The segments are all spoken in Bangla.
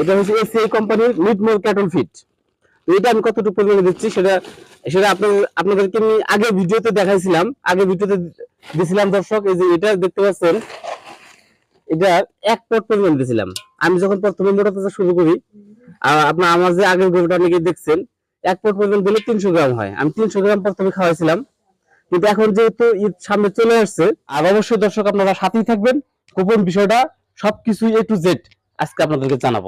এটা হচ্ছে এসিআই কোম্পানির মিডমোর ক্যাটল ফিট তো এটা আমি কতটুকু পরিমাণে দিচ্ছি সেটা সেটা আপনাদের, আপনাদেরকে আমি আগে ভিডিওতে দেখাইছিলাম, আগে ভিডিওতে দিছিলাম দর্শক, এই যে এটা দেখতে পাচ্ছেন, এটা এক পট পরিমাণ দিয়েছিলাম আমি যখন প্রথমে মোটা তাজা শুরু করি আপনার আমার যে আগের গরুটা অনেকে দেখছেন, এক পট পরিমাণ দিলে তিনশো গ্রাম হয়। আমি তিনশো গ্রাম প্রথমে খাওয়াইছিলাম, কিন্তু এখন যেহেতু ঈদ সামনে চলে আসছে, আর অবশ্যই দর্শক আপনারা সাথেই থাকবেন। গোপন বিষয়টা সবকিছু এ টু জেড আজকে আপনাদেরকে জানাব।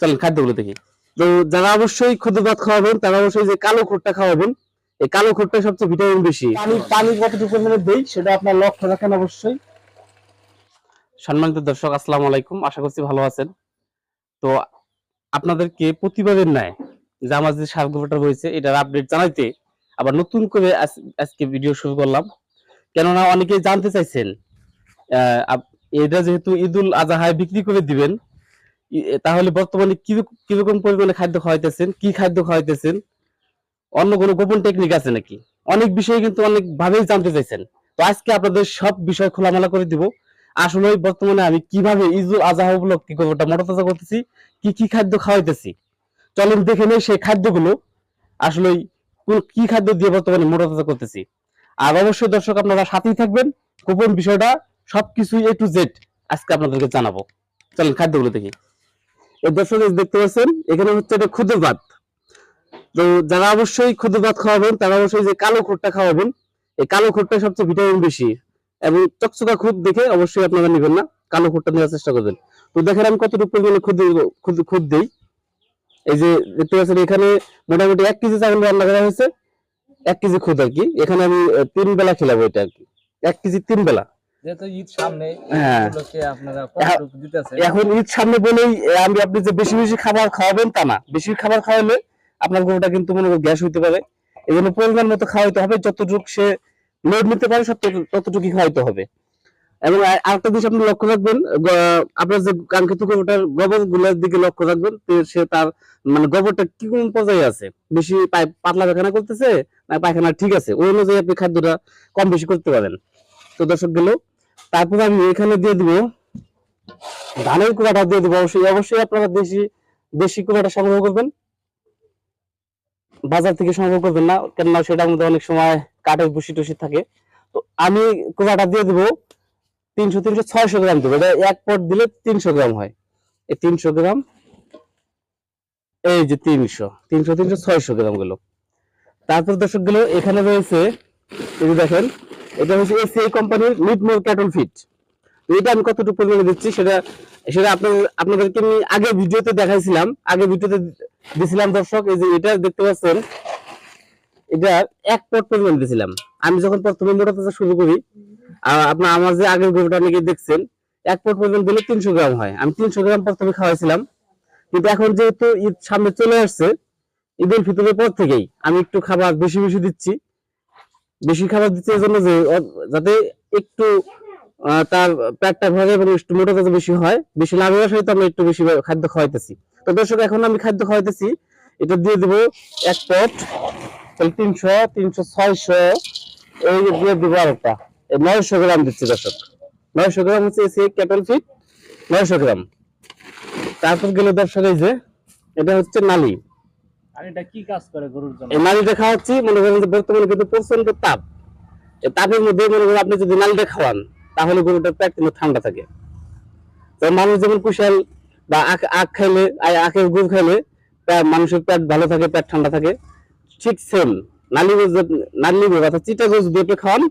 চলেন খাদ্যগুলো দেখি। তো যারা অবশ্যই ক্ষুদ্র ভাত খাওয়াবেন তারা অবশ্যই যে কালো খুঁটটা খাওয়াবেন এই কালো খুঁটটা সবচেয়ে ভিটামিন বেশি। পানি পানি কতটুকু পরিমাণে দেই সেটা আপনার লক্ষ্য রাখেন অবশ্যই। সম্মানিত দর্শক আসসালামু আলাইকুম। আশা করছি ভালো আছেন। তো আপনাদেরকে প্রতিবাদের ন্যায় যে আমার যে সারগুলোটা রয়েছে এটার আপডেট জানাইতে আবার নতুন করে আজকে ভিডিও শুরু করলাম। কেননা অনেকেই জানতে চাইছেন আহ, এটা যেহেতু ঈদুল আজহায় বিক্রি করে দিবেন তাহলে বর্তমানে কীরকম পরিমাণে খাদ্য খাওয়াইতেছেন? কি খাদ্য খাওয়াইতেছেন? অন্য কোনো গোপন টেকনিক আছে নাকি? অনেক বিষয়ে কিন্তু অনেক ভাবেই জানতে চাইছেন। তো আজকে আপনাদের সব বিষয় খোলামেলা করে দিব। আসলে বর্তমানে আমি কীভাবে ঈদুল আজহা উপলক্ষে গোবরটা মোটরতাজা করতেছি, কি কি খাদ্য খাওয়াইতেছি? চলেন দেখে নেই সেই খাদ্যগুলো। আসলে কি খাদ্য দিয়ে বর্তমানে মোটরতাজা করতেছি? আর অবশ্যই দর্শক আপনারা সাথেই থাকবেন। গোপন বিষয়টা সবকিছু এ টু জেড আজকে আপনাদেরকে জানাব। চলেন খাদ্যগুলো দেখি। দর্শক দেখতে পাচ্ছেন, এখানে হচ্ছে এটা ক্ষুদ্র ভাত। তো যারা অবশ্যই ক্ষুদ্র ভাত খাওয়াবেন, তারা অবশ্যই যে কালো খুঁটটা খাওয়াবেন, এই কালো খুঁটটা সবচেয়ে ভিটামিন বেশি। এবং চকচকা খুদ দেখে অবশ্যই আপনারা নেবেন না, কালো খুঁটটা নেওয়ার চেষ্টা করবেন। তো দেখেন আমি কতটুকু পরিমাণে খুদ খুদ দিই। এই যে দেখতে পাচ্ছেন, এখানে মোটামুটি এক কেজি চাউল রান্না করা হয়েছে, এক কেজি খুদ আর কি। এখানে আমি তিন বেলা খেলাবো এটা আর কি। এক কেজি তিন বেলা। হ্যাঁ। এখন ঈদ সামনে বলেই আমি আপনি যে বেশি বেশি খাবার খাওয়াবেন তা না। বেশি খাবার খাওয়ালে আপনার গরুটা কিন্তু মনে গ্যাস হইতে পারে। এই জন্য পরিমাণ মতো খাওয়াইতে হবে যতটুকু সে লোড নিতে পারে সব ততটুকু খাওয়াইতে হবে। এবং আরেকটা জিনিস আপনি লক্ষ্য রাখবেন আপনার যে কাঙ্ক্ষিত গরুটার গোবরগুলোর দিকে লক্ষ্য রাখবেন সে তার মানে গোবরটা কি কোন পর্যায়ে আছে? বেশি পাতলা পায়খানা করতেছে না পায়খানা ঠিক আছে? ওই অনুযায়ী আপনি খাদ্যটা কম বেশি করতে পারেন। তো দর্শক গেল তারপর আমি এখানে দিয়ে দিব ধানের কুড়াটা দিয়ে দেবো। অবশ্যই অবশ্যই আপনারা দেশি দেশি কুড়াটা সংগ্রহ করবেন। বাজার থেকে সংগ্রহ করবেন না, কেননা সেটার মধ্যে অনেক সময় কাঠের বুসি টুসি থাকে। তো আমি কুড়াটা দিয়ে দেবো, তিনশো তিনশো, ছয়শো গ্রাম দেবো। এটা এক পট দিলে তিনশো গ্রাম হয়। এই তিনশো গ্রাম, এই যে তিনশো তিনশো তিনশো, ছয়শো গ্রামগুলো। তারপর দর্শকগুলো, এখানে রয়েছে, এই যে দেখেন এটা হচ্ছে এসিআই কোম্পানির মিডমোর ক্যাটল ফিট তো এটা আমি কতটুকু পরিমাণে দিচ্ছি সেটা সেটা আপনাদের আপনাদেরকে আমি আগে ভিডিওতে দেখাইছিলাম, আগে ভিডিওতে দিছিলাম দর্শক, এই যে এটা দেখতে পাচ্ছেন, এটা এক পট পরিমাণ দিয়েছিলাম আমি যখন প্রথমে মোটা শুরু করি আপনার, আমার যে আগের গরুটা অনেকে দেখছেন, এক পট পরিমাণ দিলে তিনশো গ্রাম হয়। আমি তিনশো গ্রাম প্রথমে খাওয়াইছিলাম, কিন্তু এখন যেহেতু ঈদ সামনে চলে আসছে, ঈদের উল ফিতরের পর থেকেই আমি একটু খাবার বেশি বেশি দিচ্ছি। বেশি খাবার এই জন্য যে যাতে একটু তার পেটটা ভরে এবং একটু মোটা তাজা বেশি হয়। বেশি লাভের সহিত আমি একটু বেশি খাদ্য খাওয়াইতেছি। তো দর্শক, এখন আমি খাদ্য খাওয়াইতেছি। এটা দিয়ে দেবো এক পট তাহলে তিনশো তিনশো ছয়শো, এই দিয়ে দেবো আরেকটা। নয়শো গ্রাম দিচ্ছি দর্শক। নয়শো গ্রাম হচ্ছে এসে ক্যাটল ফিট, নয়শো গ্রাম। তারপর গেলে দর্শক, এই যে, এটা হচ্ছে নালি। মনে মনে মানুষের পেট ভালো থাকে, পেট ঠান্ডা থাকে। ঠিক সেম, নালি নালি অর্থাৎ চিটা গোছ দিয়ে খাওয়ান,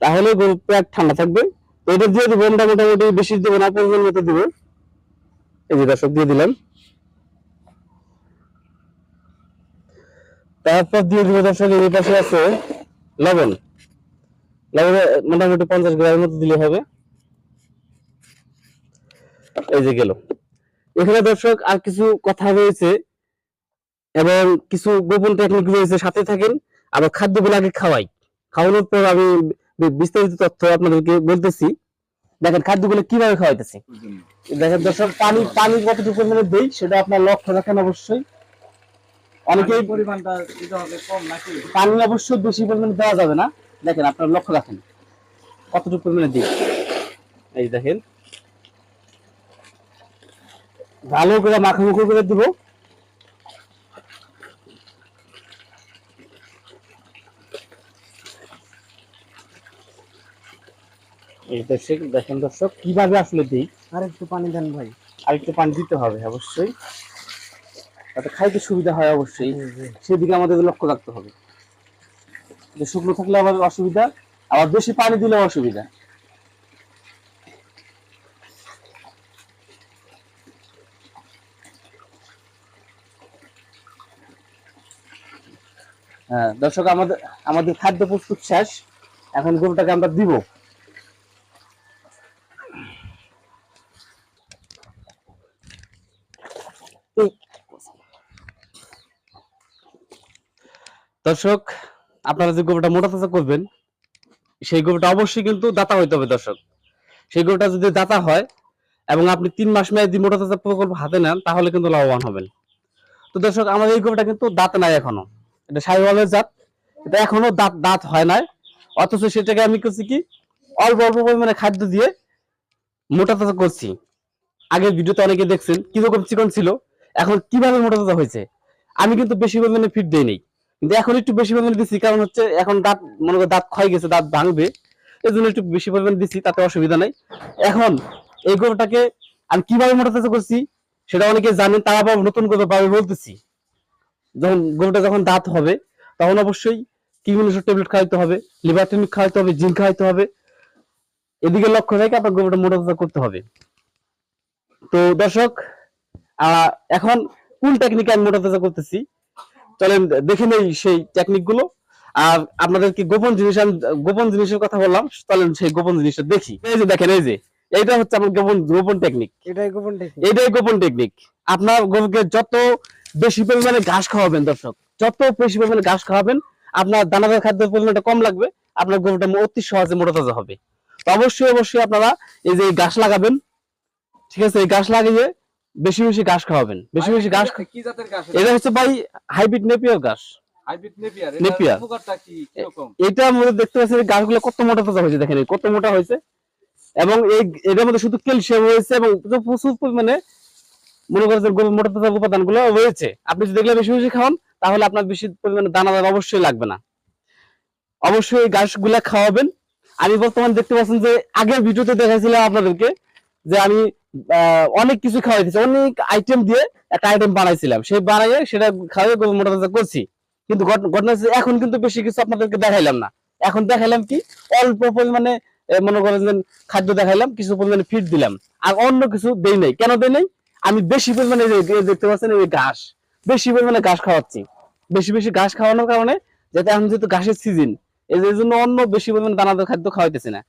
তাহলে গরুর পেট ঠান্ডা থাকবে। এটা দিয়ে দিব, মোটামুটি বেশি দেবো না পরিমাণ মতো দিব। এই দর্শক, দিয়ে দিলাম। তারপর দিয়ে দিব দর্শক এই পাশে আছে লবণ। লবণ মোটামুটি পঞ্চাশ গ্রামের মতো দিলে হবে। এই যে গেল। এখানে দর্শক আর কিছু কথা রয়েছে এবং কিছু গোপন টেকনিক রয়েছে সাথে থাকেন। আবার খাদ্য খাদ্যগুলো আগে খাওয়াই। খাওয়ানোর পর আমি বিস্তারিত তথ্য আপনাদেরকে বলতেছি। দেখেন খাদ্যগুলো কীভাবে খাওয়াইতেছি। দেখেন দর্শক পানি পানি কতটুকু পরিমাণে দেই সেটা আপনার লক্ষ্য রাখেন অবশ্যই। অনেকেই পরিমাণটা দিতে হবে কম নাকি? পানি অবশ্যই বেশি পরিমাণে দেওয়া যাবে না। দেখেন আপনার লক্ষ্য রাখেন। কতটুকু পরিমাণে দিই? এই দেখেন। ভালো করে মাখামাখি করে দিব। এই দর্শক দেখেন দর্শক কীভাবে আসলে দিই? আর একটু পানি দেন ভাই। আর একটু পানি দিতে হবে অবশ্যই। যাতে খাইতে সুবিধা হয় অবশ্যই। সেদিকে আমাদের লক্ষ্য রাখতে হবে। যে শুকনো থাকলে আবার অসুবিধা আবার বেশি পানি দিলে অসুবিধা। হ্যাঁ দর্শক আমাদের আমাদের খাদ্য প্রস্তুত শেষ। এখন গরুটাকে আমরা দিব। দর্শক, আপনারা যে গরুটা মোটা তাজা করবেন, সেই গরুটা অবশ্যই কিন্তু দাতা হইতে হবে দর্শক। সেই গরুটা যদি দাতা হয় এবং আপনি তিন মাস মেয়াদি মোটা তাজা প্রকল্প হাতে নেন, তাহলে কিন্তু লাভবান হবেন। তো দর্শক, আমাদের এই গরুটা কিন্তু দাঁত নাই এখনও। এটা সাইওয়ালের জাত, এটা এখনও দাঁত দাঁত হয় নাই। অথচ সেটাকে আমি করছি কি, অল্প অল্প পরিমাণে খাদ্য দিয়ে মোটা তাজা করছি। আগের ভিডিওতে অনেকে দেখছেন, কীরকম চিকন ছিল, এখন কীভাবে মোটা তাজা হয়েছে? আমি কিন্তু বেশি পরিমাণে ফিট দেই নেই কিন্তু এখন একটু বেশি পরিমাণে দিচ্ছি কারণ হচ্ছে এখন দাঁত, মনে করো দাঁত ক্ষয় গেছে, দাঁত ভাঙবে এই জন্য একটু বেশি পরিমাণে দিচ্ছি তাতে অসুবিধা নাই। এখন এই গরুটাকে আমি কীভাবে মোটা তাজা করছি, সেটা অনেকে জানেন, তারা আবার নতুন করে ভাবে বলতেছি। যখন গরুটা যখন দাঁত হবে, তখন অবশ্যই কিমিনোসর ট্যাবলেট খাওয়াইতে হবে, লিভার টনিক খাওয়াইতে হবে, জিঙ্ক খাওয়াইতে হবে। এদিকে লক্ষ্য রেখে আপনার গরুটা মোটা তাজা করতে হবে। তো দর্শক এখন কোন টেকনিকে আমি মোটা তাজা করতেছি। চলেন দেখে নেই সেই টেকনিকগুলো। আর আপনাদেরকে গোপন জিনিস আমি গোপন জিনিসের কথা বললাম চলেন সেই গোপন জিনিসটা দেখি। এই যে দেখেন এই যে এইটা হচ্ছে আমার গোপন গোপন টেকনিক এটাই গোপন টেকনিক এইটাই গোপন টেকনিক আপনার গরুকে যত বেশি পরিমাণে ঘাস খাওয়াবেন দর্শক যত বেশি পরিমাণে ঘাস খাওয়াবেন আপনার দানাদার খাদ্যের পরিমাণটা কম লাগবে আপনার গরুটা অতি সহজে মোটা তাজা হবে। তো অবশ্যই অবশ্যই আপনারা এই যে ঘাস লাগাবেন ঠিক আছে এই ঘাস লাগিয়ে বেশি বেশি ঘাস খাওয়াবেন বেশি বেশি ঘাস কি জাতের ঘাস এটা? হচ্ছে ভাই হাইব্রিড নেপিয়ার ঘাস। Hybrid Napier Napier. উপকারটা কি কীরকম? এটার মধ্যে দেখতে পাচ্ছেন এই গাছগুলো কত মোটা তাজা হয়েছে দেখেন কত মোটা হয়েছে। এবং এই এটার মধ্যে শুধু ক্যালসিয়াম রয়েছে এবং প্রচুর পরিমাণে মনে করেন মোটা তাজা উপাদানগুলো রয়েছে। আপনি যদি দেখলে বেশি বেশি খাওয়ান তাহলে আপনার বেশি পরিমাণে দানাদার অবশ্যই লাগবে না। অবশ্যই এই ঘাসগুলা খাওয়াবেন। আমি বর্তমান দেখতে পাচ্ছেন যে আগের ভিডিওতে দেখাইছিলাম আপনাদেরকে যে আমি অনেক কিছু খাওয়াইতেছি অনেক আইটেম দিয়ে একটা আইটেম বানাইছিলাম। সেই বানাইয়ে সেটা খাওয়াই গরু মোটা করছি। কিন্তু ঘটনা এখন কিন্তু বেশি কিছু আপনাদেরকে দেখাইলাম না। এখন দেখাইলাম কি, অল্প পরিমাণে মনে করেন খাদ্য দেখাইলাম, কিছু পরিমাণে ফিট দিলাম। আর অন্য কিছু দেই নাই। কেন দেই নাই? আমি বেশি পরিমাণে দেখতে পাচ্ছেন, এই ঘাস। বেশি পরিমাণে ঘাস খাওয়াচ্ছি। বেশি বেশি ঘাস খাওয়ানোর কারণে যাতে এখন যেহেতু ঘাসের সিজন এই জন্য অন্য বেশি পরিমাণে দানাদার খাদ্য খাওয়াইতেছি না।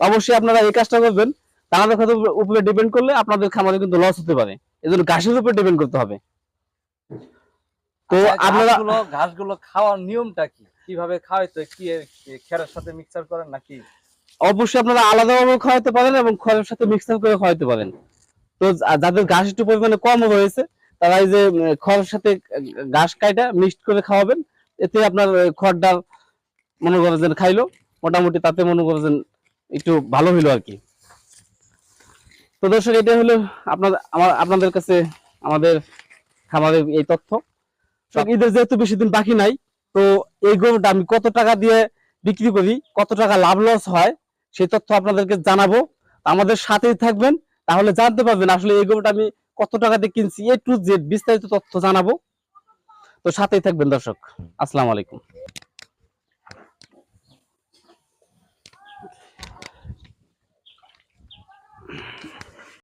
অবশ্যই আপনারা এই কাজটা করবেন। দানাদার খাদ্য উপরে ডিপেন্ড করলে আপনাদের খামারে কিন্তু লস হতে পারে। এই জন্য ঘাসের উপর ডিপেন্ড করতে হবে। তো আচ্ছা, আপনারা ঘাসগুলো খাওয়ার নিয়মটা কি? কীভাবে খাওয়াইতে কি খেরের সাথে মিক্সার করেন নাকি? অবশ্যই আপনারা আলাদাভাবে খাওয়াতে পারেন এবং খড়ের সাথে মিক্সার করে খাওয়াতে পারেন। তো যাদের ঘাস একটু পরিমাণে কম রয়েছে তারা এই যে খড়ের সাথে ঘাস কাইটা মিক্সড করে খাওয়াবেন। এতে আপনার খড়টা মনে করেন খাইলো মোটামুটি তাতে মনে করেন একটু ভালো হইল আর কি। তো দর্শক এটা হলো আপনার, আমার, আপনাদের কাছে আমাদের খামারের এই তথ্য। ঈদের যেহেতু বেশি দিন বাকি নাই, তো এই গরুটা আমি কত টাকা দিয়ে বিক্রি করি, কত টাকা লাভ লস হয়, সেই তথ্য আপনাদেরকে জানাব। আমাদের সাথেই থাকবেন, তাহলে জানতে পারবেন আসলে এই গরুটা আমি কত টাকা দিয়ে কিনছি, এ টু জেড বিস্তারিত তথ্য জানাব। তো সাথেই থাকবেন দর্শক, আসসালামু আলাইকুম।